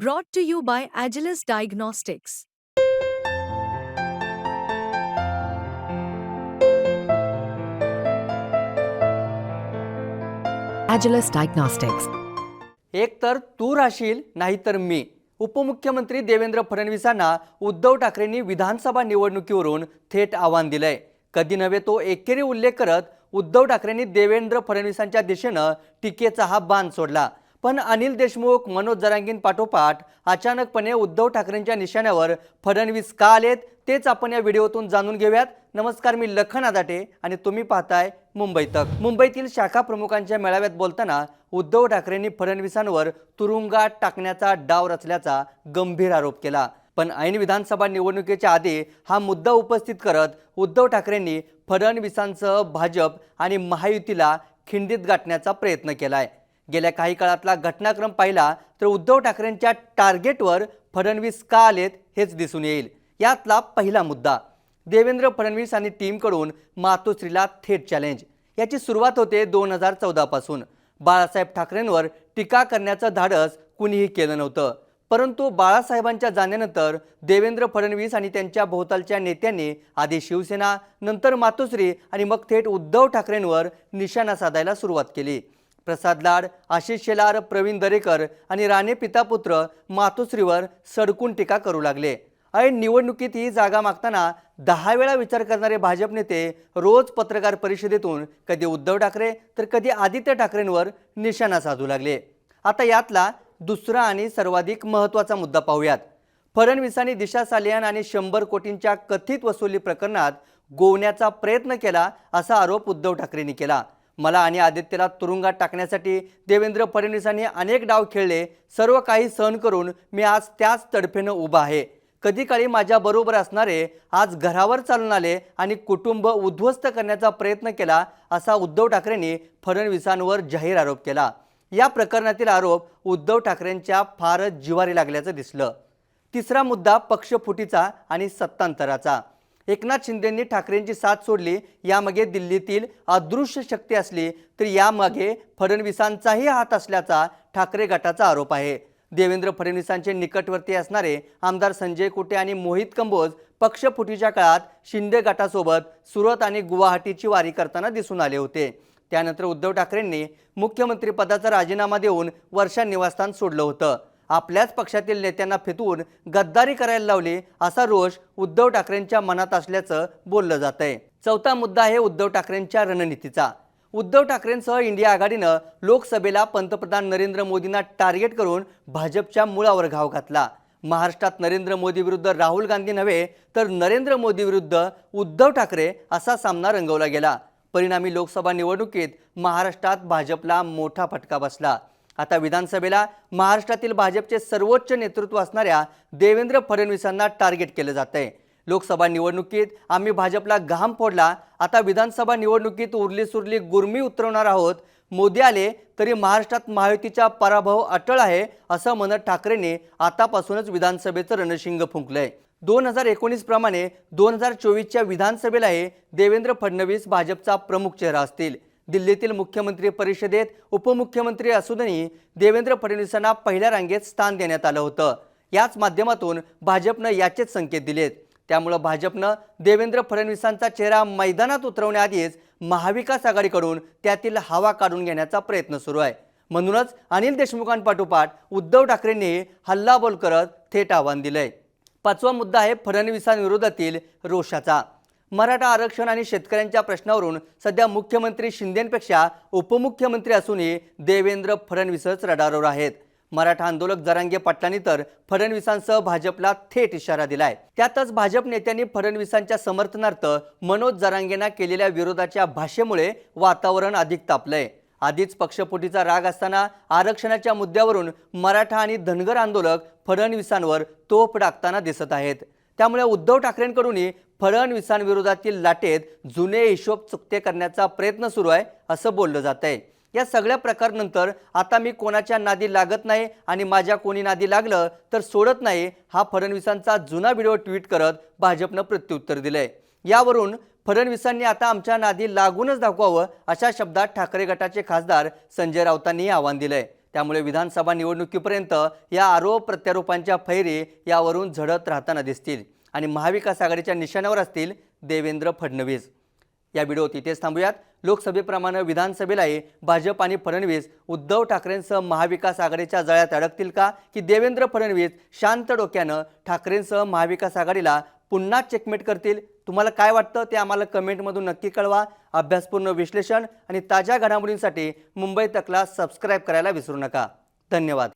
Brought to you by Agilus Diagnostics. Agilus Diagnostics. एक तर तू राहशील नाहीतर मी उपमुख्यमंत्री देवेंद्र फडणवीसांना उद्धव ठाकरेंनी विधानसभा निवडणुकीवरून थेट आव्हान दिलंय कधी नव्हे तो एकेरी उल्लेख करत उद्धव ठाकरेंनी देवेंद्र फडणवीसांच्या दिशेनं टीकेचा हा बाण सोडला पण अनिल देशमुख मनोज जरांगीन पाठोपाठ अचानकपणे उद्धव ठाकरेंच्या निशाण्यावर फडणवीस का आलेत तेच आपण या व्हिडिओतून जाणून घेऊयात. नमस्कार मी लखन आदाटे आणि तुम्ही पाहताय मुंबई तक. मुंबईतील शाखा प्रमुखांच्या मेळाव्यात बोलताना उद्धव ठाकरेंनी फडणवीसांवर तुरुंगात टाकण्याचा डाव रचल्याचा गंभीर आरोप केला. पण ऐन विधानसभा निवडणुकीच्या आधी हा मुद्दा उपस्थित करत उद्धव ठाकरेंनी फडणवीसांसह भाजप आणि महायुतीला खिंडीत गाठण्याचा प्रयत्न केलाय. गेल्या काही काळातला घटनाक्रम पाहिला तर उद्धव ठाकरेंच्या टार्गेटवर फडणवीस का आलेत हेच दिसून येईल. यातला पहिला मुद्दा देवेंद्र फडणवीस आणि टीमकडून मातोश्रीला थेट चॅलेंज याची सुरुवात होते दोन हजार चौदापासून बाळासाहेब ठाकरेंवर टीका करण्याचं धाडस कुणीही केलं नव्हतं. परंतु बाळासाहेबांच्या जाण्यानंतर देवेंद्र फडणवीस आणि त्यांच्या भोवतालच्या नेत्यांनी आधी शिवसेना नंतर मातोश्री आणि मग थेट उद्धव ठाकरेंवर निशाणा साधायला सुरुवात केली. प्रसाद लाड आशिष शेलार प्रवीण दरेकर आणि राणे पितापुत्र मातोश्रीवर सडकून टीका करू लागले. ऐन निवडणुकीत ही जागा मागताना दहा वेळा विचार करणारे भाजप नेते रोज पत्रकार परिषदेतून कधी उद्धव ठाकरे तर कधी आदित्य ठाकरेंवर निशाणा साधू लागले. आता यातला दुसरा आणि सर्वाधिक महत्त्वाचा मुद्दा पाहूयात. फडणवीसांनी दिशा सालियान आणि शंभर कोटींच्या कथित वसुली प्रकरणात गोवण्याचा प्रयत्न केला असा आरोप उद्धव ठाकरेंनी केला. मला आणि आदित्यला तुरुंगात टाकण्यासाठी देवेंद्र फडणवीसांनी अनेक डाव खेळले. सर्व काही सहन करून मी आज त्याच तडफेनं उभा आहे. कधी काळी माझ्याबरोबर असणारे आज घरावर चालून आले आणि कुटुंब उद्ध्वस्त करण्याचा प्रयत्न केला असा उद्धव ठाकरेंनी फडणवीसांवर जाहीर आरोप केला. या प्रकरणातील आरोप उद्धव ठाकरेंच्या फारच जिवारी लागल्याचं दिसलं. तिसरा मुद्दा पक्षफुटीचा आणि सत्तांतराचा. एकनाथ शिंदेंनी ठाकरेंची साथ सोडली यामागे दिल्लीतील अदृश्य शक्ती असली तर यामागे फडणवीसांचाही हात असल्याचा ठाकरे गटाचा आरोप आहे. देवेंद्र फडणवीसांचे निकटवर्ती असणारे आमदार संजय कुटे आणि मोहित कंबोज पक्षफुटीच्या काळात शिंदे गटासोबत सुरत आणि गुवाहाटीची वारी करताना दिसून आले होते. त्यानंतर उद्धव ठाकरेंनी मुख्यमंत्रीपदाचा राजीनामा देऊन वर्षा निवासस्थान सोडलं होतं. आपल्याच पक्षातील नेत्यांना फितवून गद्दारी करायला लावली असा रोष उद्धव ठाकरेंच्या मनात असल्याचं बोललं जात आहे चौथा मुद्दा आहे उद्धव ठाकरेंच्या रणनीतीचा. उद्धव ठाकरेंसह इंडिया आघाडीनं लोकसभेला पंतप्रधान नरेंद्र मोदींना टार्गेट करून भाजपच्या मुळावर घाव घातला. महाराष्ट्रात नरेंद्र मोदी विरुद्ध राहुल गांधी नव्हे तर नरेंद्र मोदी विरुद्ध उद्धव ठाकरे असा सामना रंगवला गेला. परिणामी लोकसभा निवडणुकीत महाराष्ट्रात भाजपला मोठा फटका बसला. आता विधानसभेला महाराष्ट्रातील भाजपचे सर्वोच्च नेतृत्व असणाऱ्या देवेंद्र फडणवीसांना टार्गेट केलं जात आहे लोकसभा निवडणुकीत आम्ही भाजपला घाम फोडला. आता विधानसभा निवडणुकीत उरली सुरली गुरमी उतरवणार आहोत. मोदी आले तरी महाराष्ट्रात महायुतीचा पराभव अटळ आहे असं म्हणत ठाकरेंनी आतापासूनच विधानसभेचं रणशिंग फुंकलंय. दोन हजार एकोणीस प्रमाणे दोन हजार चोवीसच्या विधानसभेलाही देवेंद्र फडणवीस भाजपचा प्रमुख चेहरा असतील. दिल्लीतील मुख्यमंत्री परिषदेत उपमुख्यमंत्री असूनही देवेंद्र फडणवीसांना पहिल्या रांगेत स्थान देण्यात आलं होतं. याच माध्यमातून भाजपनं याचेच संकेत दिलेत. त्यामुळं भाजपनं देवेंद्र फडणवीसांचा चेहरा मैदानात उतरवण्याआधीच महाविकास आघाडीकडून त्यातील हवा काढून घेण्याचा प्रयत्न सुरू आहे. म्हणूनच अनिल देशमुखांपाठोपाठ उद्धव ठाकरेंनी हल्लाबोल करत थेट आव्हान दिलंय. पाचवा मुद्दा आहे फडणवीसांविरोधातील रोषाचा. मराठा आरक्षण आणि शेतकऱ्यांच्या प्रश्नावरून सध्या मुख्यमंत्री शिंदेपेक्षा उपमुख्यमंत्री असूनही देवेंद्र फडणवीसच रडारवर आहेत. मराठा आंदोलक जरांगे पाटलांनी तर फडणवीसांसह भाजपला थेट इशारा दिलाय. त्यातच भाजप नेत्यांनी फडणवीसांच्या समर्थनार्थ मनोज जरांगेंना केलेल्या विरोधाच्या भाषेमुळे वातावरण अधिक तापलंय. आधीच पक्षपोटीचा राग असताना आरक्षणाच्या मुद्द्यावरून मराठा आणि धनगर आंदोलक फडणवीसांवर तोफ डाकताना दिसत आहेत. त्यामुळे उद्धव ठाकरेंकडूनही फडणवीसांविरोधातील लाटेत जुने हिशोब चुकते करण्याचा प्रयत्न सुरू आहे असं बोललं जात आहे. या सगळ्या प्रकारनंतर आता मी कोणाच्या नादी लागत नाही आणि माझ्या कोणी नादी लागलं तर सोडत नाही हा फडणवीसांचा जुना व्हिडिओ ट्विट करत भाजपनं प्रत्युत्तर दिलंय. यावरून फडणवीसांनी आता आमच्या नादी लागूनच दाखवावं अशा शब्दात ठाकरे गटाचे खासदार संजय राऊतांनी आव्हान दिलंय. त्यामुळे विधानसभा निवडणुकीपर्यंत या आरोप प्रत्यारोपांच्या फैरी यावरून झडत राहताना दिसतील आणि महाविकास आघाडीच्या निशाण्यावर असतील देवेंद्र फडणवीस. या व्हिडिओत इथेच थांबूयात. लोकसभेप्रमाणे विधानसभेलाही भाजप आणि फडणवीस उद्धव ठाकरेंसह महाविकास आघाडीच्या जळ्यात अडकतील का? की देवेंद्र फडणवीस शांत डोक्यानं ठाकरेंसह महाविकास आघाडीला पुन्हा चेकमेट करतील. तुम्हाला काय वाटतं ते आम्हाला कमेंटमधून नक्की कळवा. अभ्यासपूर्ण विश्लेषण आणि ताज्या घडामोडींसाठी मुंबई तकला सबस्क्राईब करायला विसरू नका. धन्यवाद.